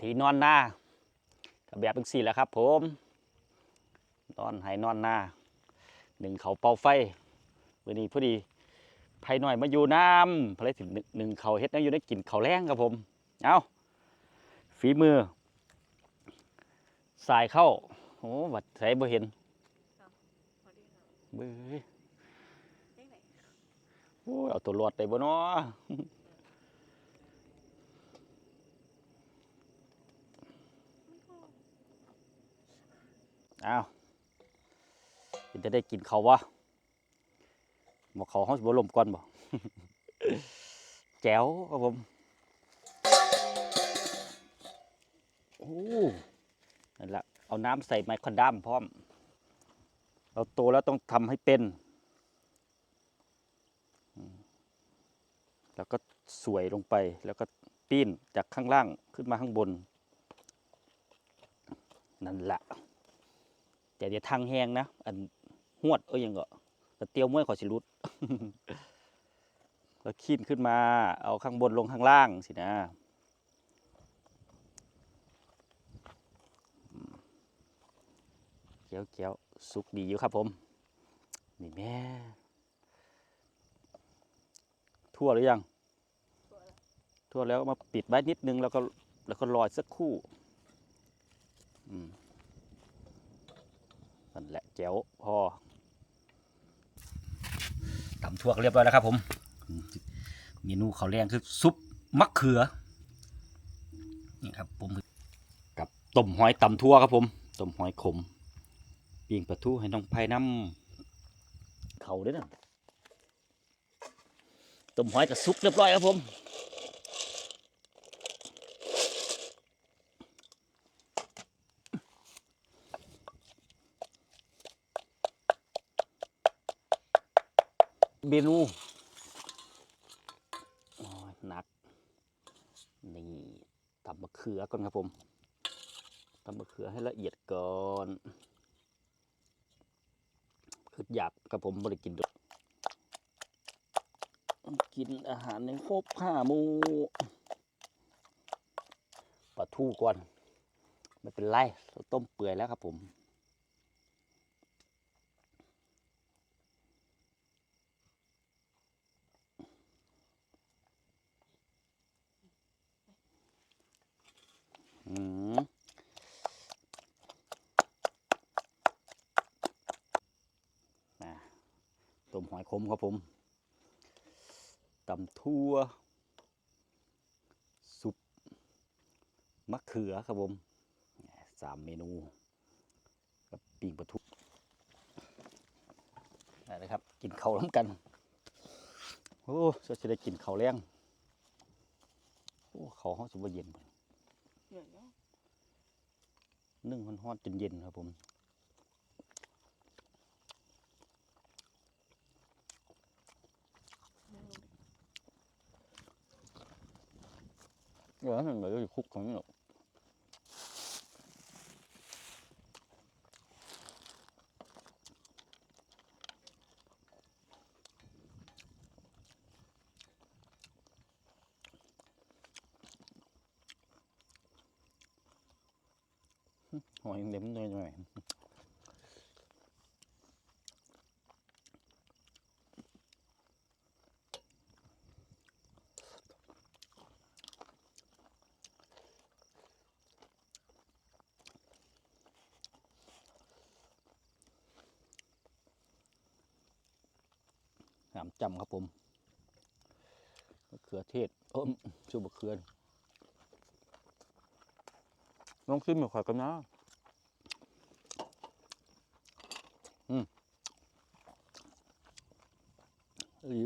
ที่นอนหน้ากับแบบเป็นสี่แหล้วครับ ผมนอนให้นอนหน้าหนึ่งเขาเป่าไฟวันนี้พอดีไผ่หน่อยมาอยู่น้ำพอได้ถึงหนึ่งเขาเฮ็ดน้ำอยู่ได้กินเขาวแรงครับผม เอาฝีมือ สายเข้าโอ้วัดใส่บ่เห็นพอดีค่ะเบ้ยเจ๊ไหนโอ้ยเอาตัวรอดได้บ่เนาะ เอาจะได้กินเขาวะบอกเขาห้องสิบลมก่อนบ่แจ๋วครับผม โอ้นั่นละเอาน้ำใส่ไมโครดัมพร้อม เราโตแล้วต้องทำให้เป็น แล้วก็สวยลงไป แล้วก็ปีนจากข้างล่างขึ้นมาข้างบน นั่นแหละ แต่เดี๋ยวทางแห้งนะ อันหวดเอ้ยยังก็แต่เตียวมวยขอสิรุดแล้วขีนขึ้นมา เอาข้างบนลงข้างล่างสินะเกี๊ยวเกี๊ยวสุกดีอยู่ครับผม นี่แม่ ทั่วหรือยัง ทั่วแล้วมาปิดไว้นิดนึงแล้วก็แล้วก็รอสักครู่ อืม นั่นแหละแจ๋วพอตำทั่วกเรียบร้อยแล้วครับผม เมนูเขาแรงคือซุปมะเขือ นี่ครับผมกับต้มหอยตำทั่วครับผมต้มหอยขมปิ้งปลาทูให้น้องไผ่น้ำเขาด้วยนะต้มหอยกับซุปเรียบร้อยครับผม เมนูหนัก นี่ตำมะเขือก่อนครับผมตำมะเขือให้ละเอียดก่อนคืออยากกับผมบริกินด้วยต้องกินอาหารในครบห้ามูปลาทูก่อน ไม่เป็นไรเราต้มเปื่อยแล้วครับผม อืมนะ ต้มหอยขมครับผมตำทั่ว สุปมะเขือครับผมสามเมนูกับปิ้งปลาทูได้เลยครับ กินข้าวร่วมกัน โอ้จะได้กินข้าวแรงโอ้ข้าวห้องสุบเย็นเหนื่อยแล้ว นึ่งฮอนๆจนเย็นครับผมเดี๋ยวนั่นเหมือนจะคุกของนี่หรอก หอยเด็มหน่อยหน่อยหามจำครับผมมะเขือเทศเออชื่อมะเขือลองชิมหน่อยขอยกันนะ หรือ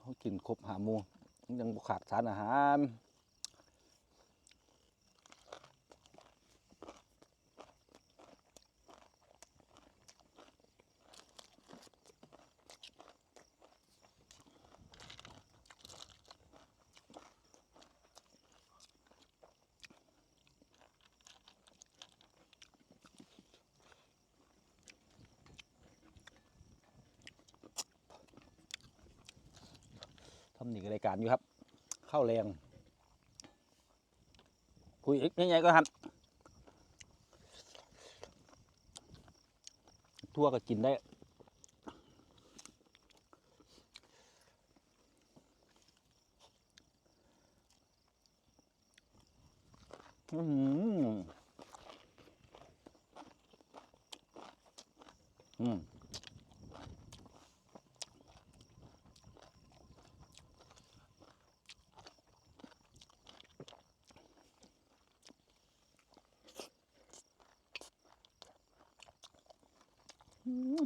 เขากินครบหามูยังขาดสารอาหาร ทำหนีรายการอยู่ครับ เข้าแรงคุยอีกยังไงก็หันทั่วก็กินได้อืมอืม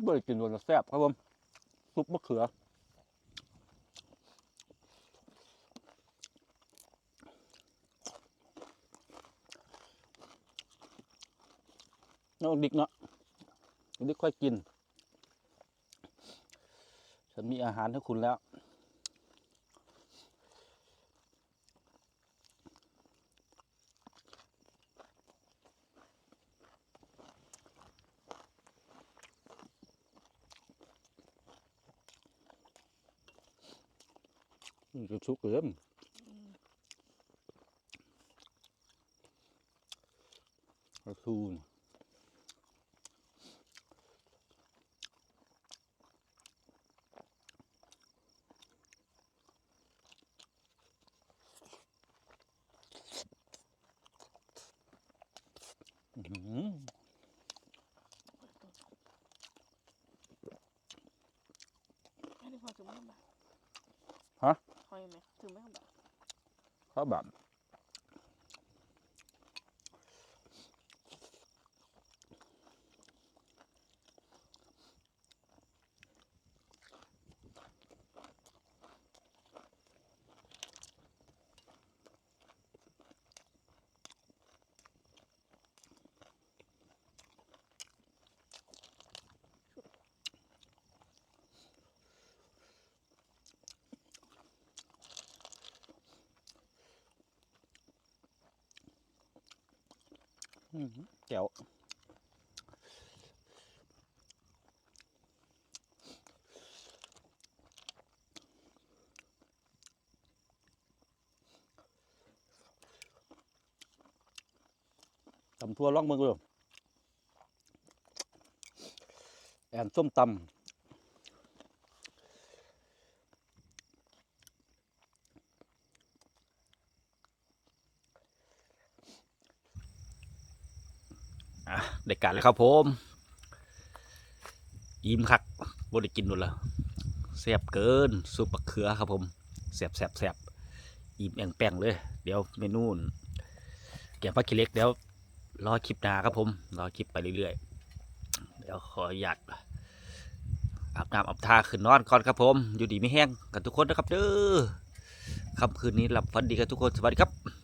บิกินโดนแซ่บครับผมซุปมะเขือ น้องดิกเนาะดิกค่อยกิน ฉันมีอาหารให้คุณแล้ว จะชุกเกินกระทูนอื้อหือไม่ได้พอถึงไม่ทำแบบ ฮะ พ อยังไหมถึงไม่ทำแบบเขาแบบ แจ๋วตำทั่วล่องเมืองเลยแอนส้มตำ อะได้การเลยครับผมยิ้มคักบ่ได้กินหมดแล้วแซ่บเกินซุปบักเขือครับผมแซ่บแซ่บแซ่บอิ่มแองแป้งเลย เดี๋ยวเมนูนแกงปลาขี้เล็กเดี๋ยวรอคลิปหน้าครับผมรอคลิปไปเรื่อยๆ เดี๋ยวขออนุญาตอาบน้ำอาบท่าขึ้นนอนก่อนครับผม อยู่ดีไม่แห้งกันทุกคนนะครับเด้อค่ำคืนนี้หลับฝันดีกันทุกคนสวัสดีครับ